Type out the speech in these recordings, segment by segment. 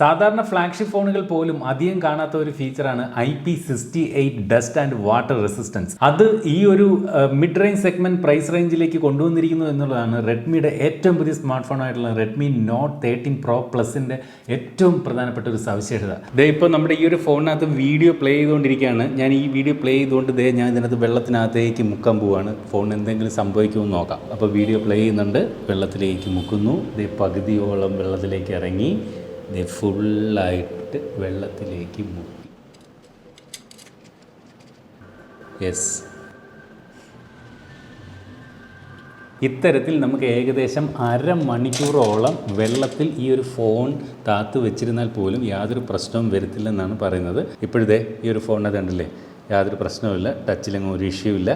സാധാരണ ഫ്ലാഗ്ഷിപ്പ് ഫോണുകൾ പോലും അധികം കാണാത്ത ഒരു ഫീച്ചറാണ് I P sixty eight dust and water resistance അത് ഈ ഒരു മിഡ് റേഞ്ച് സെഗ്മെന്റ് പ്രൈസ് റേഞ്ചിലേക്ക് കൊണ്ടുവന്നിരിക്കുന്നു എന്നുള്ളതാണ് റെഡ്മിയുടെ ഏറ്റവും പുതിയ സ്മാർട്ട് ഫോൺ ആയിട്ടുള്ള റെഡ്മി നോട്ട് തേർട്ടീൻ പ്രോ പ്ലസിന്റെ ഏറ്റവും പ്രധാനപ്പെട്ട ഒരു സവിശേഷത. ദേ ഇപ്പോൾ നമ്മുടെ ഈ ഒരു ഫോണിനകത്ത് വീഡിയോ പ്ലേ ചെയ്തുകൊണ്ടിരിക്കുകയാണ്. ഞാൻ ഈ വീഡിയോ പ്ലേ ചെയ്തുകൊണ്ട് ദേ ഞാൻ ഇതിനകത്ത് വെള്ളത്തിനകത്തേക്ക് മുക്കാൻ പോവാണ്. ഫോൺ എന്തെങ്കിലും സംഭവിക്കുമെന്ന് നോക്കാം. അപ്പോൾ വീഡിയോ പ്ലേ ചെയ്യുന്നുണ്ട്. വെള്ളത്തിലേക്ക് മുക്കുന്നു. ദേ പകുതിയോളം വെള്ളത്തിലേക്ക് ഇറങ്ങി. ദേ ഫുള്ളായിട്ട് വെള്ളത്തിലേക്ക് മുക്കി. യെസ് ഇത്തരത്തിൽ നമുക്ക് ഏകദേശം അരമണിക്കൂറോളം വെള്ളത്തിൽ ഈ ഒരു ഫോൺ താത്ത് വെച്ചിരുന്നാൽ പോലും യാതൊരു പ്രശ്നവും വരത്തില്ലെന്നാണ് പറയുന്നത്. ഇപ്പോഴത്തെ ഈ ഒരു ഫോണിനകത്ത് ഉണ്ടല്ലേ യാതൊരു പ്രശ്നവുമില്ല ടച്ചിലെങ്ങും ഒരു ഇഷ്യൂ ഇല്ല.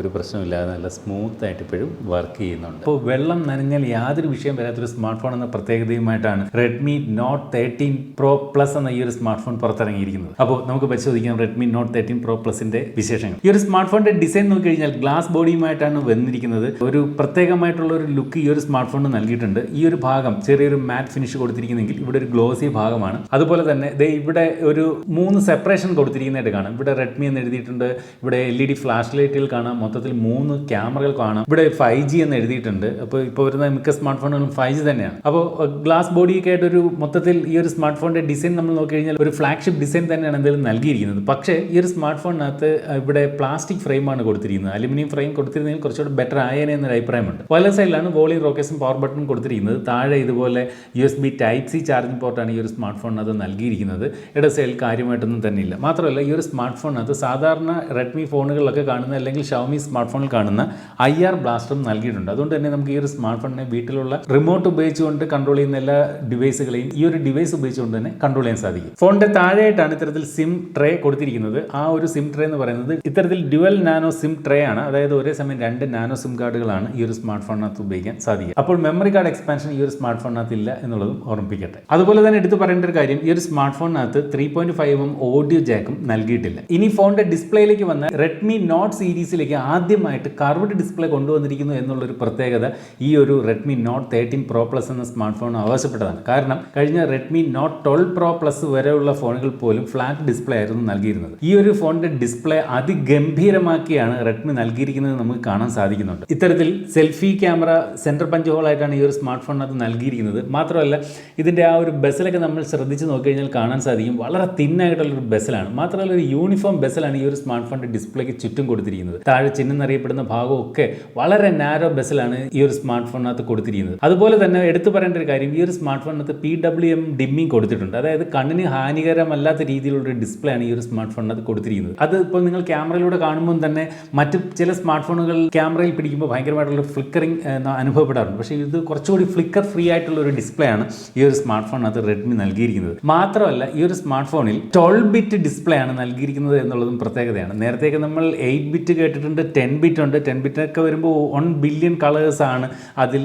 ഒരു പ്രശ്നമില്ലാതെ നല്ല സ്മൂത്തായിട്ട് ഇപ്പോഴും വർക്ക് ചെയ്യുന്നുണ്ട്. അപ്പോൾ വെള്ളം നനഞ്ഞാൽ യാതൊരു വിഷയം വരാത്തൊരു സ്മാർട്ട് ഫോൺ എന്ന പ്രത്യേകതയുമായിട്ടാണ് Redmi Note thirteen Pro Plus എന്ന ഈ ഒരു സ്മാർട്ട് ഫോൺ പുറത്തിറങ്ങിയിരിക്കുന്നത്. അപ്പോൾ നമുക്ക് പരിശോധിക്കാം റെഡ്മി നോട്ട് തേർട്ടീൻ പ്രോ പ്ലസിന്റെ വിശേഷങ്ങൾ. ഈ ഒരു സ്മാർട്ട് ഫോണിന്റെ ഡിസൈൻ നോക്കി കഴിഞ്ഞാൽ ഗ്ലാസ് ബോഡിയുമായിട്ടാണ് വന്നിരിക്കുന്നത്. ഒരു പ്രത്യേകമായിട്ടുള്ള ഒരു ലുക്ക് ഈ ഒരു സ്മാർട്ട് ഫോണിന് നൽകിയിട്ടുണ്ട്. ഈ ഒരു ഭാഗം ചെറിയൊരു മാറ്റ് ഫിനിഷ് കൊടുത്തിരിക്കുന്നെങ്കിൽ ഇവിടെ ഒരു ഗ്ലോസി ഭാഗമാണ്. അതുപോലെ തന്നെ ദേ ഇവിടെ ഒരു മൂന്ന് സെപ്പറേഷൻ കൊടുത്തിരിക്കുന്നതായിട്ട് കാണാം. ഇവിടെ റെഡ്മി എന്ന് എഴുതിയിട്ടുണ്ട്. ഇവിടെ എൽ ഇ ഡി ഫ്ലാഷ് ലൈറ്റിൽ കാണാം. മൊത്തത്തിൽ മൂന്ന് ക്യാമറകൾ കാണാം. ഇവിടെ ഫൈവ് ജി എന്ന് എഴുതിയിട്ടുണ്ട്. അപ്പോൾ ഇപ്പോൾ വരുന്ന മിക്ക സ്മാർട്ട് ഫോണുകളും ഫൈവ് ജി തന്നെയാണ്. അപ്പോൾ ഗ്ലാസ് ബോഡിയൊക്കെ ആയിട്ട് ഒരു മൊത്തത്തിൽ ഈ ഒരു സ്മാർട്ട് ഫോണിന്റെ ഡിസൈൻ നമ്മൾ നോക്കി കഴിഞ്ഞാൽ ഒരു ഫ്ലാഗ്ഷിപ്പ് ഡിസൈൻ തന്നെയാണ് എന്തെങ്കിലും നൽകിയിരിക്കുന്നത്. പക്ഷേ ഈ ഒരു സ്മാർട്ട് ഫോണിനകത്ത് ഇവിടെ പ്ലാസ്റ്റിക് ഫ്രെയിമാണ് കൊടുത്തിരിക്കുന്നത്. അലുമിനിയം ഫ്രെയിം കൊടുത്തിരുന്നെങ്കിൽ കുറച്ചുകൂടെ ബെറ്റർ ആയേനെ എന്നൊരു അഭിപ്രായമുണ്ട്. വല സൈഡിലാണ് വോളി റോക്കേസും പവർ ബട്ടൺ കൊടുത്തിരിക്കുന്നത്. താഴെ ഇതുപോലെ U S B type C charging പോർട്ടാണ് ഈ ഒരു സ്മാർട്ട് ഫോണിനകത്ത് നൽകിയിരിക്കുന്നത്. ഇട സൈഡിൽ കാര്യമായിട്ടൊന്നും തന്നെയില്ല. മാത്രമല്ല ഈ ഒരു സ്മാർട്ട് ഫോണിനകത്ത് സാധാരണ റെഡ്മി ഫോണുകളിലൊക്കെ കാണുന്ന അല്ലെങ്കിൽ ഷവമി സ്മാർട്ട് ഫോണിൽ കാണുന്ന ഐ ആർ ബ്ലാസ്റ്ററും നൽകിയിട്ടുണ്ട്. അതുകൊണ്ട് തന്നെ നമുക്ക് ഈ ഒരു സ്മാർട്ട് ഫോണിനെ വീട്ടിലുള്ള റിമോട്ട് ഉപയോഗിച്ചുകൊണ്ട് കൺട്രോൾ ചെയ്യുന്ന എല്ലാ ഡിവൈസുകളെയും ഈ ഒരു ഡിവൈസ് ഉപയോഗിച്ചുകൊണ്ട് തന്നെ കൺട്രോൾ ചെയ്യാൻ സാധിക്കും. ഫോണിന്റെ താഴെയായിട്ടാണ് ഇത്തരത്തിൽ സിം ട്രേ കൊടുത്തിരിക്കുന്നത്. ആ ഒരു സിം ട്രേ എന്ന് പറയുന്നത് ഇത്തരത്തിൽ ഡ്യുവൽ നാനോ സിം ട്രേ ആണ്. അതായത് ഒരേ സമയം രണ്ട് നാനോ സിം കാർഡുകളാണ് ഈ ഒരു സ്മാർട്ട് ഫോണിനകത്ത് ഉപയോഗിക്കാൻ സാധിക്കുക. അപ്പോൾ മെമ്മറി കാർഡ് എക്സ്പാൻഷൻ ഈ ഒരു സ്മാർട്ട് ഫോണിനകത്ത് ഇല്ല എന്നുള്ളതും ഓർമ്മിപ്പിക്കട്ടെ. അതുപോലെ തന്നെ എടുത്തു പറയേണ്ട ഒരു കാര്യം ഈ ഒരു സ്മാർട്ട് ഫോണിനകത്ത് three point five M audio ജാക്കും നൽകിയിട്ടില്ല. ഇനി ഫോണിന്റെ ഡിസ്പ്ലേയിലേക്ക് വന്ന റെഡ്മി നോട്ട് സീരീസിലേക്ക് ആദ്യമായിട്ട് കർവ്ഡ് ഡിസ്പ്ലേ കൊണ്ടുവന്നിരിക്കുന്നു എന്നുള്ളൊരു പ്രത്യേകത ഈ ഒരു Redmi note thirteen pro plus എന്ന സ്മാർട്ട് ഫോൺ ആവശ്യപ്പെട്ടതാണ്. കാരണം കഴിഞ്ഞ Redmi note twelve pro plus വരെയുള്ള ഫോണുകൾ പോലും ഫ്ലാറ്റ് ഡിസ്പ്ലേ ആയിരുന്നു നൽകിയിരുന്നത്. ഈ ഒരു ഫോണിന്റെ ഡിസ്പ്ലേ അതിഗംഭീരമാക്കിയാണ് റെഡ്മി നൽകിയിരിക്കുന്നത് നമുക്ക് കാണാൻ സാധിക്കുന്നുണ്ട്. ഇത്തരത്തിൽ selfie camera centre punch hole ആയിട്ടാണ് ഈ ഒരു സ്മാർട്ട് ഫോണിനകത്ത് നൽകിയിരിക്കുന്നത്. മാത്രമല്ല ഇതിന്റെ ആ ഒരു ബസ്സിലൊക്കെ നമ്മൾ ശ്രദ്ധിച്ച് നോക്കിക്കഴിഞ്ഞാൽ കാണാൻ സാധിക്കും. വളരെ തിന്നായിട്ടുള്ള ഒരു ബസ്സിലാണ് മാത്രമല്ല ഒരു യൂണിഫോം ബസ്സിലാണ് ഈ ഒരു സ്മാർട്ട് ഫോണിന്റെ ഡിസ്പ്ലേക്ക് ചുറ്റും കൊടുത്തിരിക്കുന്നത്. താഴെ ചിഹ്നം അറിയപ്പെടുന്ന ഭാഗമൊക്കെ വളരെ നാരോ ബസ്സിലാണ് ഈ ഒരു സ്മാർട്ട് ഫോണിനകത്ത് കൊടുത്തിരിക്കുന്നത്. അതുപോലെ തന്നെ എടുത്തു പറയേണ്ട ഒരു കാര്യം ഈ ഒരു സ്മാർട്ട് ഫോണിനകത്ത് പി ഡബ്ല്യു എം ഡിമ്മിങ് കൊടുത്തിട്ടുണ്ട്. അതായത് കണ്ണിന് ഹാനികരമല്ലാത്ത രീതിയിലുള്ള ഒരു ഡിസ്പ്ലേ ആണ് ഈ ഒരു സ്മാർട്ട് ഫോണിനകത്ത് കൊടുത്തിരിക്കുന്നത്. അത് ഇപ്പോൾ നിങ്ങൾ ക്യാമറയിലൂടെ കാണുമ്പോൾ തന്നെ മറ്റ് ചില സ്മാർട്ട് ഫോണുകൾ ക്യാമറയിൽ പിടിക്കുമ്പോൾ ഭയങ്കരമായിട്ടുള്ള ഫ്ലിക്കറിംഗ് അനുഭവപ്പെടാറുണ്ട്. പക്ഷേ ഇത് കുറച്ചുകൂടി ഫ്ലിക്കർ ഫ്രീ ആയിട്ടുള്ള ഒരു ഡിസ്പ്ലേ ആണ് ഈ ഒരു സ്മാർട്ട് ഫോണിനകത്ത് റെഡ്മി നൽകിയിരിക്കുന്നത്. മാത്രമല്ല ഈ ഒരു സ്മാർട്ട് ഫോണിൽ ട്വൽവ് ബിറ്റ് ഡിസ്പ്ലേ ആണ് നൽകിയിരിക്കുന്നത് എന്നുള്ളതും പ്രത്യേകതയാണ്. നേരത്തെയൊക്കെ നമ്മൾ എയ്റ്റ് ബിറ്റ് കേട്ടിട്ടുണ്ട്. ടെൻ ബിറ്റ് ഉണ്ട്. ടെൻ ബിറ്റൊക്കെ വരുമ്പോൾ വൺ ബില്യൺ കളേഴ്സാണ് അതിൽ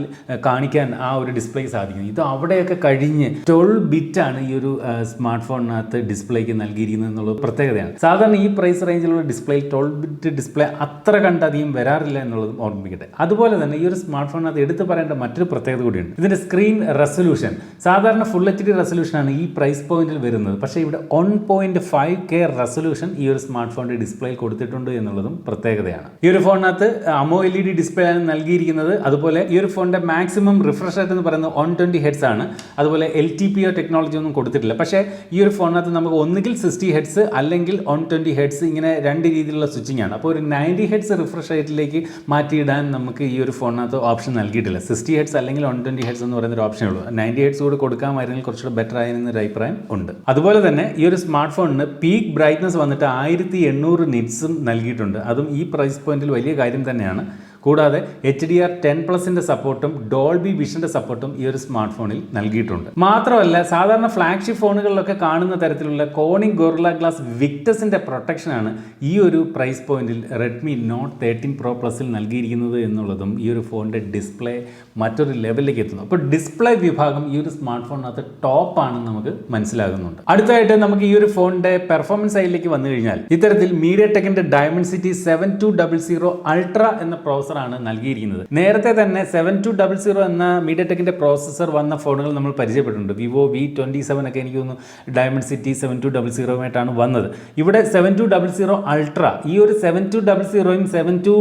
കാണിക്കാൻ ആ ഒരു ഡിസ്പ്ലേ സാധിക്കുന്നത്. ഇത് അവിടെയൊക്കെ കഴിഞ്ഞ് ട്വൽവ് ബിറ്റാണ് ഈ ഒരു സ്മാർട്ട് ഫോണിനകത്ത് ഡിസ്പ്ലേക്ക് നൽകിയിരിക്കുന്നത് എന്നുള്ള പ്രത്യേകതയാണ്. സാധാരണ ഈ പ്രൈസ് റേഞ്ചിലുള്ള ഡിസ്പ്ലേ ട്വൽവ് ബിറ്റ് ഡിസ്പ്ലേ അത്ര കണ്ട് അധികം വരാറില്ല എന്നുള്ളതും ഓർമ്മിക്കട്ടെ. അതുപോലെ തന്നെ ഈ ഒരു സ്മാർട്ട് ഫോണിനകത്ത് എടുത്തു പറയേണ്ട മറ്റൊരു പ്രത്യേകത കൂടിയുണ്ട്. ഇതിന്റെ സ്ക്രീൻ റെസൊല്യൂഷൻ സാധാരണ ഫുൾ എച്ച് ഡി റെസൊല്യൂഷനാണ് ഈ പ്രൈസ് പോയിന്റിൽ വരുന്നത്. പക്ഷേ ഇവിടെ one point five K resolution ഈ ഒരു സ്മാർട്ട് ഫോണിന്റെ ഡിസ്പ്ലേയിൽ കൊടുത്തിട്ടുണ്ട് എന്നുള്ളതും പ്രത്യേകതയാണ്. ഈ ഒരു ഫോണിനകത്ത് AMOLED display ആണ് നൽകിയിരിക്കുന്നത്. അതുപോലെ ഈ ഒരു ഫോണിന്റെ മാക്സിമം റിഫ്രഷ് റേറ്റ് എന്ന് പറയുന്നത് വൺ ട്വന്റി ഹെഡ്സ് ആണ്. അതുപോലെ L T P O technology ഒന്നും കൊടുത്തിട്ടില്ല. പക്ഷേ ഈ ഒരു ഫോണിനകത്ത് നമുക്ക് ഒന്നുകിൽ സിക്സ്റ്റി ഹെഡ്സ് അല്ലെങ്കിൽ വൺ ട്വന്റി ഹെഡ്സ് ഇങ്ങനെ രണ്ട് രീതിയിലുള്ള സ്വിച്ചിങ് ആണ്. അപ്പോൾ ഒരു നയന്റി ഹെഡ്സ് റിഫ്രഷ് റേറ്റിലേക്ക് മാറ്റിയിടാൻ നമുക്ക് ഈ ഒരു ഫോണിനകത്ത് ഓപ്ഷൻ നൽകിയിട്ടില്ല. സിക്സ്റ്റി ഹെഡ്സ് അല്ലെങ്കിൽ വൺ ട്വന്റി ഹെഡ്സ് എന്ന് പറയുന്ന ഒരു ഓപ്ഷനേ ഉള്ളൂ. നയന്റി ഹെഡ്സ് കൂടെ കൊടുക്കാമായിരുന്നെങ്കിൽ കുറച്ചുകൂടെ ബെറ്റർ ആയിരുന്നൊരു അഭിപ്രായം ഉണ്ട്. അതുപോലെ തന്നെ ഈ ഒരു സ്മാർട്ട് ഫോണിന് പീക്ക് ബ്രൈറ്റ്നസ് വന്നിട്ട് ആയിരത്തി എണ്ണൂറ് നിറ്റ്സും നൽകിയിട്ടുണ്ട്. അതും ഈ പ്രൈസ് പോയിന്റിൽ വലിയ കാര്യം തന്നെയാണ്. കൂടാതെ എച്ച് ഡി ആർ ടെൻ പ്ലസിന്റെ സപ്പോർട്ടും ഡോൾബി വിഷന്റെ സപ്പോർട്ടും ഈ ഒരു സ്മാർട്ട് ഫോണിൽ നൽകിയിട്ടുണ്ട്. മാത്രമല്ല സാധാരണ ഫ്ലാഗ്ഷിപ്പ് ഫോണുകളിലൊക്കെ കാണുന്ന തരത്തിലുള്ള കോണിംഗ് ഗോർല ഗ്ലാസ് വിക്ടസിന്റെ പ്രൊട്ടക്ഷനാണ് ഈ ഒരു പ്രൈസ് പോയിന്റിൽ റെഡ്മി നോട്ട് തേർട്ടീൻ പ്രോ പ്ലസിൽ നൽകിയിരിക്കുന്നത് എന്നുള്ളതും ഈ ഒരു ഫോണിന്റെ ഡിസ്പ്ലേ മറ്റൊരു ലെവലിലേക്ക് എത്തുന്നു. അപ്പോൾ ഡിസ്പ്ലേ വിഭാഗം ഈ ഒരു സ്മാർട്ട് ഫോണിനകത്ത് ടോപ്പ് ആണെന്ന് നമുക്ക് മനസ്സിലാകുന്നുണ്ട്. അടുത്തായിട്ട് നമുക്ക് ഈ ഒരു ഫോണിന്റെ പെർഫോമൻസ് സൈഡിലേക്ക് വന്നു കഴിഞ്ഞാൽ ഇത്തരത്തിൽ media ടെക്കിന്റെ Dimensity seven two double zero ultra എന്ന പ്രോസർ പ്രോസസ്സറാണ് നൽകിയിരിക്കുന്നത്. നേരത്തെ തന്നെ സെവൻ ടു ഡബിൾ സീറോ എന്ന മീഡിയ ടെക്കിന്റെ പ്രോസസ്സർ വന്ന ഫോണുകൾ നമ്മൾ പരിചയപ്പെട്ടിട്ടുണ്ട്. വിവോ വി ട്വന്റി സെവൻ ഒക്കെ എനിക്ക് തോന്നുന്നു diamond city seven two double സീറോയുമായിട്ടാണ് വന്നത്. ഇവിടെ seven two double zero ultra ഈ ഒരു സെവൻ ടു ഡബിൾ സീറോയും സെവൻ ടു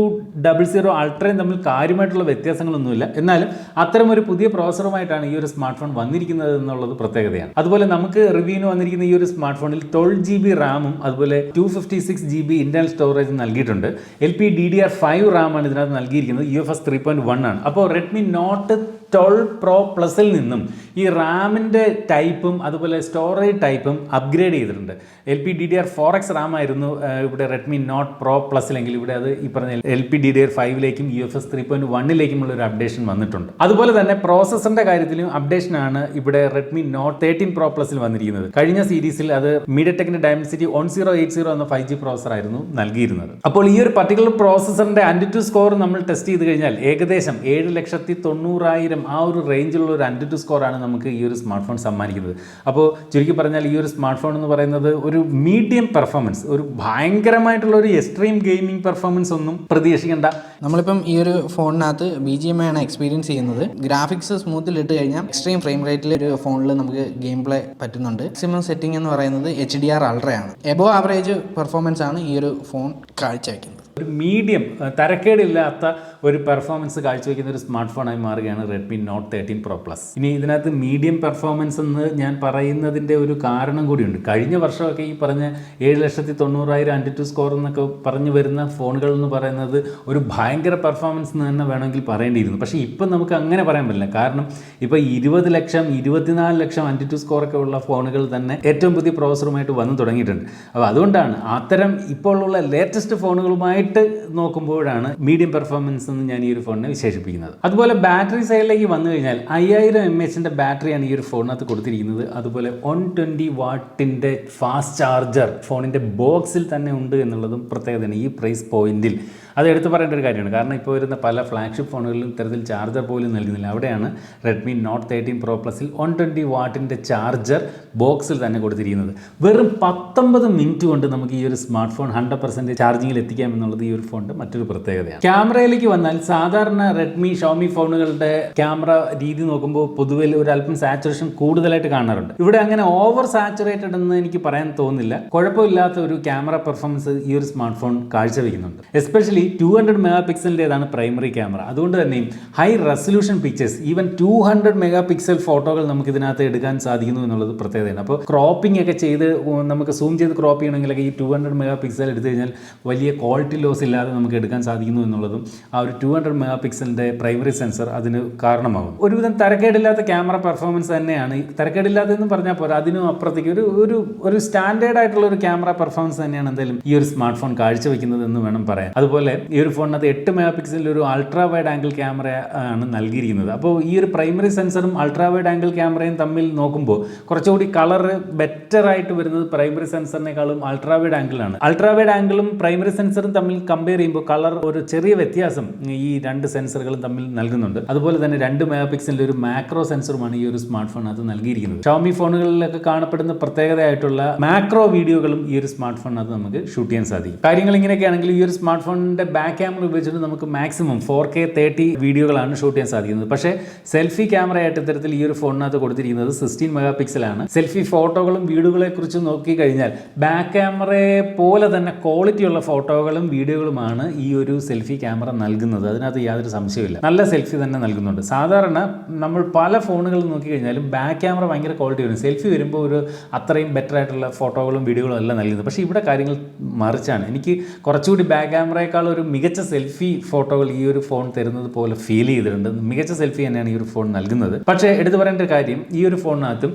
ഡബിൾ സീറോ അൾട്രയും തമ്മിൽ കാര്യമായിട്ടുള്ള വ്യത്യാസങ്ങളൊന്നുമില്ല. എന്നാലും അത്തരം ഒരു പുതിയ പ്രോസറുമായിട്ടാണ് ഈ ഒരു സ്മാർട്ട് ഫോൺ വന്നിരിക്കുന്നത് എന്നുള്ളത് പ്രത്യേകതയാണ്. അതുപോലെ നമുക്ക് റിവ്യൂവിന് വന്നിരിക്കുന്ന ഈ ഒരു സ്മാർട്ട് ഫോണിൽ ട്വൽവ് ജി ബി റാമും അതുപോലെ two fifty six G B internal storage നൽകിയിട്ടുണ്ട്. L P D D R five റാമാണ് ഇതിനകത്ത് നൽകിയിരിക്കുന്നത് U F S three point one ആണ്. അപ്പോൾ റെഡ്മി നോട്ട് ട്വൽവ് പ്രോ പ്ലസിൽ നിന്നും ഈ റാമിന്റെ ടൈപ്പും അതുപോലെ സ്റ്റോറേജ് ടൈപ്പും അപ്ഗ്രേഡ് ചെയ്തിട്ടുണ്ട്. L P D D R four X RAM ആയിരുന്നു ഇവിടെ റെഡ്മി നോട്ട് പ്രോ പ്ലസിലെങ്കിൽ ഇവിടെ അത് ഈ പറഞ്ഞ L P D D R ഫൈവിലേക്കും U F S three point വണ്ണിലേക്കുമുള്ള ഒരു അപ്ഡേഷൻ വന്നിട്ടുണ്ട്. അതുപോലെ തന്നെ പ്രോസസറിന്റെ കാര്യത്തിലും അപ്ഡേഷൻ ആണ് ഇവിടെ റെഡ്മി നോട്ട് തേർട്ടീൻ പ്രോ പ്ലസിൽ വന്നിരിക്കുന്നത്. കഴിഞ്ഞ സീരീസിൽ അത് media ടെക്കിന്റെ Dimensity one zero eight zero എന്ന ഫൈവ് ജി പ്രോസർ ആയിരുന്നു നൽകിയിരുന്നത്. അപ്പോൾ ഈ ഒരു പർട്ടിക്കുലർ പ്രോസസറിന്റെ ആന്റി ടു സ്കോർ നമ്മൾ ടെസ്റ്റ് ചെയ്ത് കഴിഞ്ഞാൽ ഏകദേശം ഏഴ് ലക്ഷത്തി തൊണ്ണൂറായിരം ആ ഒരു റേഞ്ചിലുള്ള ഒരു ആന്റി ടു സ്കോർ ആണ് നമുക്ക് ഈ ഒരു സ്മാർട്ട് ഫോൺ സമ്മാനിക്കുന്നത്. അപ്പോൾ ചുരുക്കി പറഞ്ഞാൽ ഈ ഒരു സ്മാർട്ട് ഫോൺ എന്ന് പറയുന്നത് ഒരു മീഡിയം പെർഫോമൻസ് ഒരു ഭയങ്കരമായിട്ടുള്ള ഒരു എക്സ്ട്രീം ഗെയിമിംഗ് പെർഫോമൻസ് ഒന്നും പ്രതീക്ഷിക്കേണ്ട. നമ്മളിപ്പം ഈ ഒരു ഫോണിനകത്ത് ബി ജി എം ആണ് എക്സ്പീരിയൻസ് ചെയ്യുന്നത്. ഗ്രാഫിക്സ് സ്മൂത്തിൽ ഇട്ട് കഴിഞ്ഞാൽ എക്സ്ട്രീം ഫ്രെയിം റേറ്റിൽ ഒരു ഫോണിൽ നമുക്ക് ഗെയിം പ്ലേ പറ്റുന്നുണ്ട്. മാക്സിമം സെറ്റിംഗ് എന്ന് പറയുന്നത് എച്ച് ഡി ആർ അൾട്രയാണ് എബോ ആവറേജ് പെർഫോമൻസ് ആണ് ഈ ഒരു ഫോൺ കാഴ്ചവെക്കുന്നത്. ഒരു മീഡിയം തരക്കേടില്ലാത്ത ഒരു പെർഫോമൻസ് കാഴ്ചവെക്കുന്ന ഒരു സ്മാർട്ട് ഫോണായി മാറുകയാണ് Redmi note thirteen pro plus ഇനി ഇതിനകത്ത് മീഡിയം പെർഫോമൻസ് എന്ന് ഞാൻ പറയുന്നതിന്റെ ഒരു കാരണം കൂടിയുണ്ട്. കഴിഞ്ഞ വർഷമൊക്കെ ഈ പറഞ്ഞ ഏഴ് ലക്ഷത്തി തൊണ്ണൂറായിരം ആന്റി ടു സ്കോർ എന്നൊക്കെ പറഞ്ഞു വരുന്ന ഫോണുകൾ എന്ന് പറയുന്നത് ഒരു ഭയങ്കര പെർഫോമൻസ് എന്ന് തന്നെ വേണമെങ്കിൽ പറയേണ്ടിയിരുന്നു. പക്ഷേ ഇപ്പം നമുക്ക് അങ്ങനെ പറയാൻ പറ്റില്ല. കാരണം ഇപ്പോൾ ഇരുപത് ലക്ഷം ഇരുപത്തിനാല് ലക്ഷം ആന്റി ടു സ്കോറൊക്കെ ഉള്ള ഫോണുകൾ തന്നെ ഏറ്റവും പുതിയ പ്രോസറുമായിട്ട് വന്നു തുടങ്ങിയിട്ടുണ്ട്. അപ്പോൾ അതുകൊണ്ടാണ് അത്തരം ഇപ്പോൾ ഉള്ള ലേറ്റസ്റ്റ് ഫോണുകളുമായിട്ട് നോക്കുമ്പോഴാണ് മീഡിയം പെർഫോമൻസ് എന്ന് ഞാൻ ഈ ഒരു ഫോണിനെ വിശേഷിപ്പിക്കുന്നത്. അതുപോലെ ബാറ്ററി സൈഡിലേക്ക് വന്നു കഴിഞ്ഞാൽ അയ്യായിരം എം എച്ചിന്റെ ബാറ്ററിയാണ് ഈ ഒരു ഫോണിനകത്ത് കൊടുത്തിരിക്കുന്നത്. അതുപോലെ വൺ ട്വന്റി വാട്ടിന്റെ ഫാസ്റ്റ് ചാർജർ ഫോണിന്റെ ബോക്സിൽ തന്നെ ഉണ്ട് എന്നുള്ളതും പ്രത്യേകതയാണ് ഈ പ്രൈസ് പോയിന്റിൽ അത് എടുത്തു പറയേണ്ട ഒരു കാര്യമാണ്. കാരണം ഇപ്പോൾ വരുന്ന പല ഫ്ലാഗ്ഷിപ്പ് ഫോണുകളിലും ഇത്തരത്തിൽ ചാർജർ പോലും നൽകുന്നില്ല. അവിടെയാണ് റെഡ്മി നോട്ട് തേർട്ടീൻ പ്രോ പ്ലസിൽ വൺ ട്വന്റി വാട്ടിന്റെ ചാർജർ ബോക്സിൽ തന്നെ കൊടുത്തിരിക്കുന്നത്. വെറും പത്തൊമ്പത് മിനിറ്റ് കൊണ്ട് നമുക്ക് ഈ ഒരു സ്മാർട്ട് ഫോൺ ഹൺഡ്രഡ് പെർസെന്റ് ചാർജിങ്ങിൽ എത്തിക്കാം എന്നുള്ളത് ഈ ഒരു ഫോണിന്റെ മറ്റൊരു പ്രത്യേകതയാണ്. ക്യാമറയിലേക്ക് വന്നാൽ സാധാരണ റെഡ്മി ഷോമി ഫോണുകളുടെ ക്യാമറ രീതി നോക്കുമ്പോൾ പൊതുവെ ഒരു അല്പം സാച്ചുറേഷൻ കൂടുതലായിട്ട് കാണാറുണ്ട്. ഇവിടെ അങ്ങനെ ഓവർ സാച്ചുറേറ്റഡ് എന്ന് എനിക്ക് പറയാൻ തോന്നുന്നില്ല. കുഴപ്പമില്ലാത്ത ഒരു ക്യാമറ പെർഫോമൻസ് ഈ ഒരു സ്മാർട്ട് ഫോൺ കാഴ്ചവെക്കുന്നുണ്ട്. എസ്പെഷ്യലി ടു ഹൺഡ്രഡ് മെഗാ പിക്സലിന്റെതാണ് പ്രൈമറി ക്യാമറ അതുകൊണ്ട് തന്നെയും high resolution pictures even two hundred megapixel ഫോട്ടോകൾ നമുക്ക് ഇതിനകത്ത് എടുക്കാൻ സാധിക്കുന്നു എന്നുള്ളത് പ്രത്യേകതയാണ്. അപ്പോൾ ക്രോപ്പിംഗ് ഒക്കെ ചെയ്ത് നമുക്ക് സൂം ചെയ്ത് ക്രോപ്പ് ചെയ്യണമെങ്കിലൊക്കെ ഈ ടു ഹൺഡ്രഡ് മെഗാ പിക്സൽ എടുത്തു കഴിഞ്ഞാൽ വലിയ ക്വാളിറ്റി ലോസ് ഇല്ലാതെ നമുക്ക് എടുക്കാൻ സാധിക്കുന്നു എന്നുള്ളതും ആ ഒരു ടു ഹൺഡ്രഡ് മെഗാ പിക്സലിന്റെ പ്രൈമറി സെൻസർ അതിന് കാരണമാകും. ഒരുവിധം തരക്കേടില്ലാത്ത ക്യാമറ പെർഫോമൻസ് തന്നെയാണ്. തരക്കേടില്ലാത്ത തരക്കേടില്ലാത്തതെന്ന് പറഞ്ഞാൽ പോരാ അതിനും അപ്പുറത്തേക്ക് ഒരു ഒരു ഒരു സ്റ്റാൻഡേർഡ് ആയിട്ടുള്ള ഒരു ക്യാമറ പെർഫോമൻസ് തന്നെയാണ് എന്തായാലും ഈ ഒരു സ്മാർട്ട് ഫോൺ കാഴ്ചവെക്കുന്നത് എന്ന് വേണം പറയാൻ. അതുപോലെ ഈ ഒരു ഫോണിനകത്ത് എട്ട് മെഗാ പിക്സലിൽ ഒരു അൾട്രാ വൈഡ് ആംഗിൾ ക്യാമറ ആണ് നൽകിയിരിക്കുന്നത്. അപ്പോൾ ഈ ഒരു പ്രൈമറി സെൻസറും അൾട്രാ വൈഡ് ആംഗിൾ ക്യാമറയും തമ്മിൽ നോക്കുമ്പോൾ കുറച്ചുകൂടി കളർ ബെറ്റർ ആയിട്ട് വരുന്നത് പ്രൈമറി സെൻസറിനേക്കാളും അൾട്രാ വൈഡ് ആംഗിളാണ് അൾട്രാ വൈഡ് ആംഗിളും പ്രൈമറി സെൻസറും തമ്മിൽ കമ്പയർ ചെയ്യുമ്പോൾ കളർ ഒരു ചെറിയ വ്യത്യാസം ഈ രണ്ട് സെൻസറുകളും തമ്മിൽ നൽകുന്നുണ്ട്. അതുപോലെ തന്നെ രണ്ട് മെഗാ പിക്സലിന്റെ ഒരു മാക്രോ സെൻസറുമാണ് ഈ ഒരു സ്മാർട്ട് ഫോണിനകത്ത് നൽകിയിരിക്കുന്നത്. ഷോമി ഫോണുകളിലൊക്കെ കാണപ്പെടുന്ന പ്രത്യേകതയായിട്ടുള്ള മാക്രോ വീഡിയോകളും ഈ ഒരു സ്മാർട്ട് ഫോണിനകത്ത് നമുക്ക് ഷൂട്ട് ചെയ്യാൻ സാധിക്കും. കാര്യങ്ങൾ ഇങ്ങനെയൊക്കെയാണെങ്കിൽ ഈ ഒരു സ്മാർട്ട് ഫോണിന്റെ ബാക്ക് ക്യാമറ ഉപയോഗിച്ചിട്ട് നമുക്ക് മാക്സിമം ഫോർ കെ തേർട്ടി വീഡിയോകളാണ് ഷൂട്ട് ചെയ്യാൻ സാധിക്കുന്നത്. പക്ഷേ സെൽഫി ക്യാമറ ആയിട്ട് ഇത്തരത്തിൽ ഈ ഒരു ഫോണിനകത്ത് കൊടുത്തിരിക്കുന്നത് സിക്സ്റ്റീൻ മെഗാ പിക്സലാണ് സെൽഫി ഫോട്ടോകളും വീഡിയോകളെ കുറിച്ച് നോക്കി കഴിഞ്ഞാൽ ബാക്ക് ക്യാമറയെ പോലെ തന്നെ ക്വാളിറ്റിയുള്ള ഫോട്ടോകളും വീഡിയോകളുമാണ് ഈ ഒരു സെൽഫി ക്യാമറ നൽകുന്നത്. അതിനകത്ത് യാതൊരു സംശയമില്ല നല്ല സെൽഫി തന്നെ നൽകുന്നുണ്ട്. സാധാരണ നമ്മൾ പല ഫോണുകൾ നോക്കി കഴിഞ്ഞാലും ബാക്ക് ക്യാമറ ഭയങ്കര ക്വാളിറ്റി വരും. സെൽഫി വരുമ്പോൾ ഒരു അത്രയും ബെറ്റർ ആയിട്ടുള്ള ഫോട്ടോകളും വീഡിയോകളും എല്ലാം നൽകുന്നത്. പക്ഷേ ഇവിടെ കാര്യങ്ങൾ മറിച്ചാണ്. എനിക്ക് കുറച്ചുകൂടി ബാക്ക് ക്യാമറയേക്കാൾ ഒരു മികച്ച സെൽഫി ഫോട്ടോകൾ ഈ ഒരു ഫോൺ തരുന്നത് പോലെ ഫീൽ ചെയ്തിട്ടുണ്ട്. മികച്ച സെൽഫി തന്നെയാണ് ഈ ഒരു ഫോൺ നൽകുന്നത്. പക്ഷേ എടുത്തു പറയേണ്ട ഒരു കാര്യം ഈ ഒരു ഫോണിനകത്തും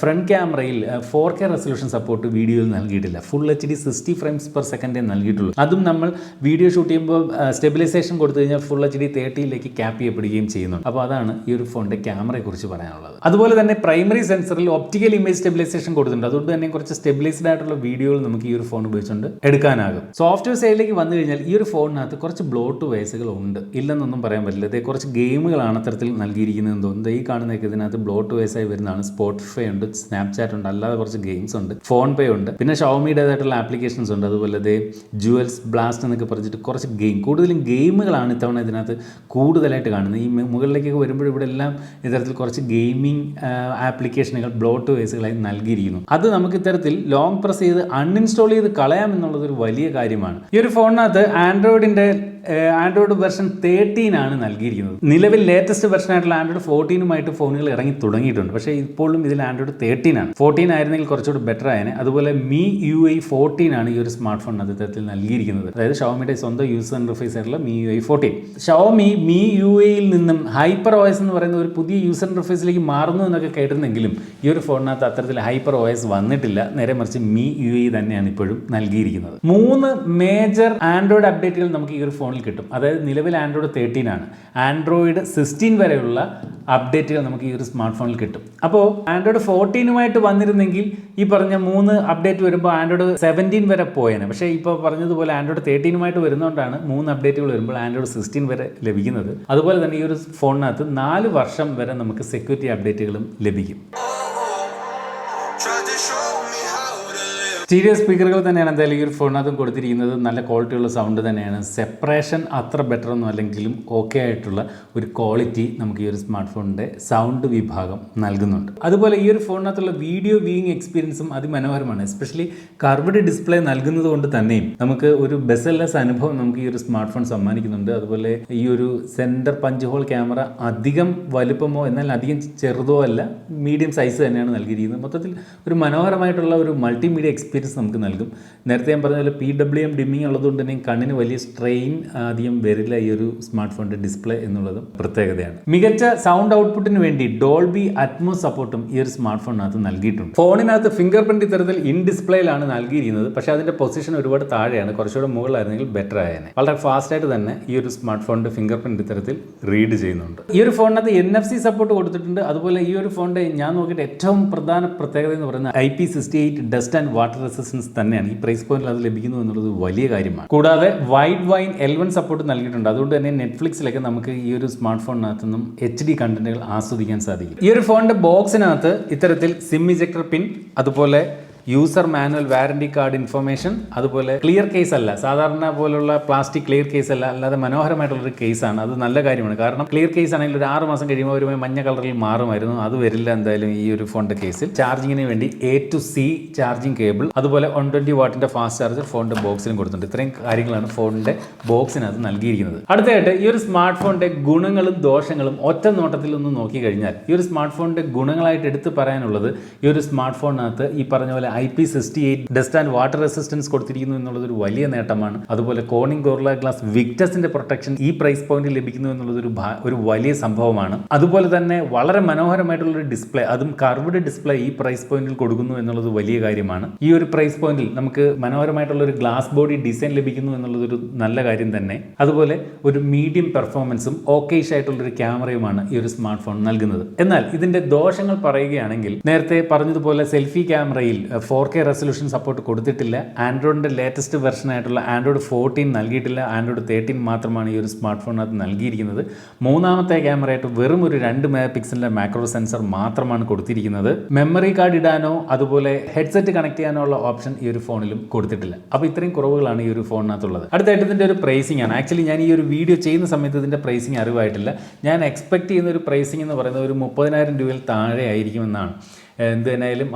ഫ്രണ്ട് ക്യാമറയിൽ ഫോർ കെ റെസൊല്യൂഷൻ സപ്പോർട്ട് വീഡിയോയിൽ നൽകിയിട്ടില്ല. Full H D sixty frames per സെക്കൻഡേ നൽകിയിട്ടുള്ളൂ. അതും നമ്മൾ വീഡിയോ ഷൂട്ട് ചെയ്യുമ്പോൾ സ്റ്റെബിലൈസേഷൻ കൊടുത്തു കഴിഞ്ഞാൽ ഫുൾ എച്ച് ഡി തേർട്ടിയിലേക്ക് ക്യാപ്പ് ചെയ്യപ്പെടുകയും ചെയ്യുന്നുണ്ട്. അപ്പോൾ അതാണ് ഈ ഒരു ഫോണിന്റെ ക്യാമറയെക്കുറിച്ച് പറയാനുള്ളത്. അതുപോലെ തന്നെ പ്രൈമറി സെൻസറിൽ ഒപ്റ്റിക്കൽ ഇമേജ് സ്റ്റെബിലൈസേഷൻ കൊടുത്തിട്ടുണ്ട്. അതുകൊണ്ട് തന്നെ കുറച്ച് സ്റ്റെബിലൈസ്ഡ് ആയിട്ടുള്ള വീഡിയോകൾ നമുക്ക് ഈ ഒരു ഫോൺ ഉപയോഗിച്ചുകൊണ്ട് എടുക്കാനാകും. സോഫ്റ്റ്വെയർ സൈഡിലേക്ക് വന്നു കഴിഞ്ഞാൽ കഴിഞ്ഞാൽ ഈ ഒരു ഫോണിനകത്ത് കുറച്ച് ബ്ലോട്ട് വേസുകൾ ഉണ്ട് ഇല്ലെന്നൊന്നും പറയാൻ പറ്റില്ല. ഇതേ കുറച്ച് ഗെയിമുകളാണ് അത്തരത്തിൽ നൽകിയിരിക്കുന്നതെന്ന് തോന്നുന്നു. ഈ കാണുന്നതൊക്കെ ഇതിനകത്ത് ബ്ലോട്ട് വയസ്സായി വരുന്നതാണ്. സ്പോട്ടിഫൈ ഉണ്ട് സ്നാപ്ചാറ്റ് ഉണ്ട് അല്ലാതെ കുറച്ച് ഗെയിംസ് ഉണ്ട്. ഫോൺ പേ ഉണ്ട്. പിന്നെ ഷോമിയുടേതായിട്ടുള്ള ആപ്ലിക്കേഷൻസ് ഉണ്ട്. അതുപോലെ ദേ ജുവൽസ് ബ്ലാസ്റ്റ് എന്നൊക്കെ പറഞ്ഞിട്ട് കുറച്ച് ഗെയിം കൂടുതലും ഗെയിമുകളാണ് ഇത്തവണ ഇതിനകത്ത് കൂടുതലായിട്ട് കാണുന്നത്. ഈ മുകളിലേക്കൊക്കെ വരുമ്പോൾ ഇവിടെ എല്ലാം ഇത്തരത്തിൽ കുറച്ച് ഗെയിമിംഗ് ആപ്ലിക്കേഷനുകൾ ബ്ലോട്ട് വേസുകളായി നൽകിയിരിക്കുന്നു. അത് നമുക്ക് ഇത്തരത്തിൽ ലോങ് പ്രസ് ചെയ്ത് അൺഇൻസ്റ്റാൾ ചെയ്ത് കളയാം എന്നുള്ളത് ഒരു വലിയ കാര്യമാണ്. ഈ ഒരു ഫോണിനകത്ത് ആൻഡ്രോയിഡിന്റെ ആൻഡ്രോയിഡ് വെർഷൻ തേർട്ടീൻ ആണ് നൽകിയിരിക്കുന്നത്. നിലവിൽ ലേറ്റസ്റ്റ് വെർഷൻ ആയിട്ടുള്ള ആൻഡ്രോയിഡ് ഫോർട്ടീനുമായിട്ട് ഫോണുകൾ ഇറങ്ങി തുടങ്ങിയിട്ടുണ്ട്. പക്ഷേ ഇപ്പോഴും ഇതിൽ ആൻഡ്രോയിഡ് തേർട്ടീൻ ആണ്. ഫോർട്ടീൻ ആയിരുന്നെങ്കിൽ കുറച്ചുകൂടി ബെറ്റർ ആയതിനെ അതുപോലെ മീ യു ഐ ഫോർട്ടീൻ ആണ് ഈ ഒരു സ്മാർട്ട് ഫോൺ അദ്ദേഹത്തിൽ നൽകിയിരിക്കുന്നത്. അതായത് ഷവോമിയുടെ സ്വന്തം യൂസർ ഇന്റർഫേസ് ആയിട്ടുള്ള Mi U I fourteen Xiaomi Mi U ഐയിൽ നിന്നും ഹൈപ്പർ ഓയസ് എന്ന് പറയുന്ന ഒരു പുതിയ യൂസർ ഇന്റർഫേസിലേക്ക് മാറുന്നു എന്നൊക്കെ കേട്ടിരുന്നെങ്കിലും ഈ ഒരു ഫോണിനകത്ത് അത്തരത്തിൽ ഹൈപ്പർ ഓയസ് വന്നിട്ടില്ല. നേരെ മറിച്ച് മീ യു ഐ തന്നെയാണ് ഇപ്പോഴും നൽകിയിരിക്കുന്നത്. മൂന്ന് മേജർ ആൻഡ്രോയിഡ് അപ്ഡേറ്റുകൾ നമുക്ക് ഈ ഒരു ഫോണിൽ കിട്ടും. അതായത് നിലവിൽ ആൻഡ്രോയിഡ് തേർട്ടീൻ ആണ്. ആൻഡ്രോയിഡ് സിക്സ്റ്റീൻ വരെയുള്ള അപ്ഡേറ്റുകൾ നമുക്ക് ഈ ഒരു സ്മാർട്ട് ഫോണിൽ കിട്ടും അപ്പോൾ ആൻഡ്രോയിഡ് ഫോർട്ടീനുമായിട്ട് വന്നിരുന്നെങ്കിൽ ഈ പറഞ്ഞ മൂന്ന് അപ്ഡേറ്റ് വരുമ്പോൾ ആൻഡ്രോയിഡ് സെവന്റീൻ വരെ പോയേനെ. പക്ഷേ ഇപ്പോൾ പറഞ്ഞതുപോലെ ആൻഡ്രോയിഡ് തേർട്ടീനുമായിട്ട് വരുന്നതുകൊണ്ടാണ് മൂന്ന് അപ്ഡേറ്റുകൾ വരുമ്പോൾ ആൻഡ്രോയിഡ് സിക്സ്റ്റീൻ വരെ ലഭിക്കുന്നത്. അതുപോലെ തന്നെ ഈ ഒരു ഫോണിനകത്ത് നാല് വർഷം വരെ നമുക്ക് സെക്യൂരിറ്റി അപ്ഡേറ്റുകളും ലഭിക്കും. സ്റ്റീരിയോ സ്പീക്കറുകൾ തന്നെയാണ് എന്തായാലും ഈ ഒരു ഫോണിനകത്തും കൊടുത്തിരിക്കുന്നത്. നല്ല ക്വാളിറ്റിയുള്ള സൗണ്ട് തന്നെയാണ്. സെപ്പറേഷൻ അത്ര ബെറ്റർ ഒന്നും അല്ലെങ്കിലും ഓക്കെ ആയിട്ടുള്ള ഒരു ക്വാളിറ്റി നമുക്ക് ഈ ഒരു സ്മാർട്ട് ഫോണിന്റെ സൗണ്ട് വിഭാഗം നൽകുന്നുണ്ട്. അതുപോലെ ഈ ഒരു ഫോണിനകത്തുള്ള വീഡിയോ വ്യൂയിങ് എക്സ്പീരിയൻസും അതിമനോഹരമാണ്. എസ്പെഷ്യലി കർവഡ് ഡിസ്പ്ലേ നൽകുന്നത് കൊണ്ട് തന്നെയും നമുക്ക് ഒരു ബെസല്ലസ് അനുഭവം നമുക്ക് ഈ ഒരു സ്മാർട്ട് ഫോൺ സമ്മാനിക്കുന്നുണ്ട്. അതുപോലെ ഈ ഒരു സെന്റർ പഞ്ച് ഹോൾ ക്യാമറ അധികം വലുപ്പമോ എന്നാൽ അധികം ചെറുതോ അല്ല മീഡിയം സൈസ് തന്നെയാണ് നൽകിയിരിക്കുന്നത്. മൊത്തത്തിൽ ഒരു മനോഹരമായിട്ടുള്ള ഒരു മൾട്ടിമീഡിയ എക്സ്പീരിയൻസ് നമുക്ക് നൽകും. നേരത്തെ ഞാൻ പറഞ്ഞ പോലെ പി ഡബ്ല്യു എം ഡിമ്മിങ് ഉള്ളതുകൊണ്ട് തന്നെ കണ്ണിന് വലിയ സ്ട്രെയിൻ ആദ്യം വരില്ല ഈ ഒരു സ്മാർട്ട് ഫോണിന്റെ ഡിസ്പ്ലേ എന്നുള്ളതും പ്രത്യേകതയാണ്. മികച്ച സൗണ്ട് ഔട്ട്പുട്ടിന് വേണ്ടി ഡോൾബി അറ്റ്മോ സപ്പോർട്ടും ഈ ഒരു സ്മാർട്ട് ഫോണിനകത്ത് നൽകിയിട്ടുണ്ട്. ഫോണിനകത്ത് ഫിംഗർ പ്രിന്റ് ഇത്തരത്തിൽ ഇൻ ഡിസ്പ്ലേയിലാണ് നൽകിയിരിക്കുന്നത്. പക്ഷേ അതിന്റെ പൊസിഷൻ ഒരുപാട് താഴെയാണ്. കുറച്ചുകൂടെ മുകളിലായിരുന്നെങ്കിൽ ബെറ്റർ ആയേനെ. വളരെ ഫാസ്റ്റായിട്ട് തന്നെ ഈ ഒരു സ്മാർട്ട് ഫോണിന്റെ ഫിംഗർ പ്രിന്റ് ഇത്തരത്തിൽ റീഡ് ചെയ്യുന്നുണ്ട്. ഈ ഒരു ഫോണിനകത്ത് എൻ എഫ് സി സപ്പോർട്ട് കൊടുത്തിട്ടുണ്ട്. അതുപോലെ ഈ ഒരു ഫോണിന്റെ ഞാൻ നോക്കിയിട്ട് ഏറ്റവും പ്രധാന പ്രത്യേകത എന്ന് പറയുന്നത് I P sixty eight dust and water resistance തന്നെയാണ്. ഈ പ്രൈസ് പോയിന്റിൽ അത് ലഭിക്കുന്നു എന്നുള്ളത് വലിയ കാര്യമാണ്. കൂടാതെ Widevine L one support നൽകിയിട്ടുണ്ട്. അതുകൊണ്ട് തന്നെ നെറ്റ്ഫ്ലിക്സിലൊക്കെ നമുക്ക് ഈ ഒരു സ്മാർട്ട് ഫോണിനകത്ത് നിന്നും എച്ച് ഡി കണ്ടന്റുകൾ ആസ്വദിക്കാൻ സാധിക്കും. ഈ ഒരു ഫോണിന്റെ ബോക്സിനകത്ത് ഇത്തരത്തിൽ സിം ഇജക്ടർ പിൻ അതുപോലെ user manual warranty card information അതുപോലെ ക്ലിയർ കേസ് അല്ല സാധാരണ പോലുള്ള പ്ലാസ്റ്റിക് ക്ലിയർ കേസ് അല്ല അല്ലാതെ മനോഹരമായിട്ടുള്ളൊരു കേസാണ് അത് നല്ല കാര്യമാണ്. കാരണം ക്ലിയർ കേസ് ആണെങ്കിൽ ഒരു ആറ് മാസം കഴിയുമ്പോൾ ഒരു മഞ്ഞ കളറിൽ മാറുമായിരുന്നു. അത് വരില്ല എന്തായാലും ഈ ഒരു ഫോണിന്റെ കേസിൽ ചാർജിങ്ങിന് വേണ്ടി A to C charging cable അതുപോലെ വൺ ട്വന്റി വാട്ടിന്റെ ഫാസ്റ്റ് ചാർജർ ഫോണിന്റെ ബോക്സിലും കൊടുത്തിട്ടുണ്ട്. ഇത്രയും കാര്യങ്ങളാണ് ഫോണിന്റെ ബോക്സിനകത്ത് നൽകിയിരിക്കുന്നത്. അടുത്തതായിട്ട് ഈ ഒരു സ്മാർട്ട് ഫോണിന്റെ ഗുണങ്ങളും ദോഷങ്ങളും ഒറ്റ നോട്ടത്തിൽ ഒന്ന് നോക്കി കഴിഞ്ഞാൽ ഈ ഒരു സ്മാർട്ട് ഫോണിന്റെ ഗുണങ്ങളായിട്ട് എടുത്തു പറയാനുള്ളത് ഈ ഒരു സ്മാർട്ട് ഫോണിനകത്ത് ഈ പറഞ്ഞ പോലെ I P sixty eight dust and water resistance കൊടുത്തിരിക്കുന്നു എന്നുള്ളത് ഒരു വലിയ നേട്ടമാണ്. അതുപോലെ കോണിംഗ് ഗോർല ഗ്ലാസ് വിക്ടസിന്റെ പ്രൊട്ടക്ഷൻ ഈ പ്രൈസ് പോയിന്റിൽ ലഭിക്കുന്നു എന്നുള്ളത് ഒരു ഒരു വലിയ സംഭവമാണ്. അതുപോലെ തന്നെ വളരെ മനോഹരമായിട്ടുള്ള ഒരു ഡിസ്പ്ലേ അതും കർവ്ഡ് ഡിസ്പ്ലേ ഈ പ്രൈസ് പോയിന്റിൽ കൊടുക്കുന്നു എന്നുള്ളത് വലിയ കാര്യമാണ്. ഈ ഒരു പ്രൈസ് പോയിന്റിൽ നമുക്ക് മനോഹരമായിട്ടുള്ള ഒരു ഗ്ലാസ് ബോഡി ഡിസൈൻ ലഭിക്കുന്നു എന്നുള്ളത് ഒരു നല്ല കാര്യം തന്നെ. അതുപോലെ ഒരു മീഡിയം പെർഫോമൻസും ഓക്കേഷ് ആയിട്ടുള്ള ഒരു ക്യാമറയുമാണ് ഈ ഒരു സ്മാർട്ട് ഫോൺ നൽകുന്നത്. എന്നാൽ ഇതിന്റെ ദോഷങ്ങൾ പറയുകയാണെങ്കിൽ നേരത്തെ പറഞ്ഞതുപോലെ സെൽഫി ക്യാമറയിൽ ഫോർ കെ റെസൊല്യൂഷൻ സപ്പോർട്ട് കൊടുത്തിട്ടില്ല. ആൻഡ്രോയിഡിന്റെ ലേറ്റസ്റ്റ് വെർഷൻ ആയിട്ടുള്ള ആൻഡ്രോയിഡ് ഫോർട്ടീൻ നൽകിയിട്ടില്ല. ആൻഡ്രോയിഡ് തേർട്ടീൻ മാത്രമാണ് ഈ ഒരു സ്മാർട്ട് ഫോണിനകത്ത് നൽകിയിരിക്കുന്നത്. മൂന്നാമത്തെ ക്യാമറയായിട്ട് വെറും ഒരു രണ്ട് മെഗാ പിക്സലിന്റെ മാക്രോ സെൻസർ മാത്രമാണ് കൊടുത്തിരിക്കുന്നത്. മെമ്മറി കാർഡ് ഇടാനോ അതുപോലെ ഹെഡ്സെറ്റ് കണക്ട് ചെയ്യാനോ ഉള്ള ഓപ്ഷൻ ഈ ഒരു ഫോണിലും കൊടുത്തിട്ടില്ല. അപ്പോൾ ഇത്രയും കുറവുകളാണ് ഈ ഒരു ഫോണിനകത്തുള്ളത് അടുത്തായിട്ട് ഇതിന്റെ ഒരു പ്രൈസിംഗ് ആണ്. ആക്ച്വലി ഞാൻ ഈ ഒരു വീഡിയോ ചെയ്യുന്ന സമയത്ത് ഇതിന്റെ പ്രൈസിംഗ് അറിവായിട്ടില്ല. ഞാൻ എക്സ്പെക്ട് ചെയ്യുന്ന ഒരു പ്രൈസിംഗ് എന്ന് പറയുന്നത് ഒരു മുപ്പതിനായിരം രൂപയിൽ താഴെ ആയിരിക്കുമെന്നാണ് എന്ത്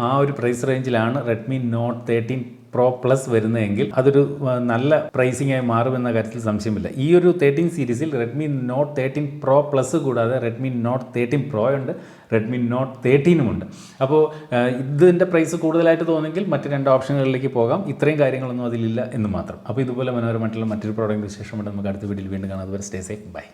ആ ഒരു പ്രൈസ് റേഞ്ചിലാണ് Redmi Note thirteen Pro Plus വരുന്നതെങ്കിൽ അതൊരു നല്ല പ്രൈസിംഗ് ആയി മാറുമെന്ന കാര്യത്തിൽ സംശയമില്ല. ഈ ഒരു തേർട്ടീൻ സീരീസിൽ Redmi Note thirteen Pro Plus കൂടാതെ റെഡ്മി നോട്ട് തേർട്ടീൻ പ്രോ ഉണ്ട് റെഡ്മി നോട്ട് തേർട്ടീനും ഉണ്ട്. അപ്പോൾ ഇതിന്റെ പ്രൈസ് കൂടുതലായിട്ട് തോന്നുമെങ്കിൽ മറ്റ് രണ്ട് ഓപ്ഷനുകളിലേക്ക് പോകാം. ഇത്രയും കാര്യങ്ങളൊന്നും അതിലില്ല എന്ന് മാത്രം. അപ്പോൾ ഇതുപോലെ മനോഹരമായിട്ടുള്ള മറ്റൊരു പ്രോഡക്റ്റ് വിശേഷമുണ്ട് നമുക്ക് അടുത്ത വീഡിയോയിൽ വീണ്ടും കാണാം. അതുവരെ സ്റ്റേ സേഫ് ബൈ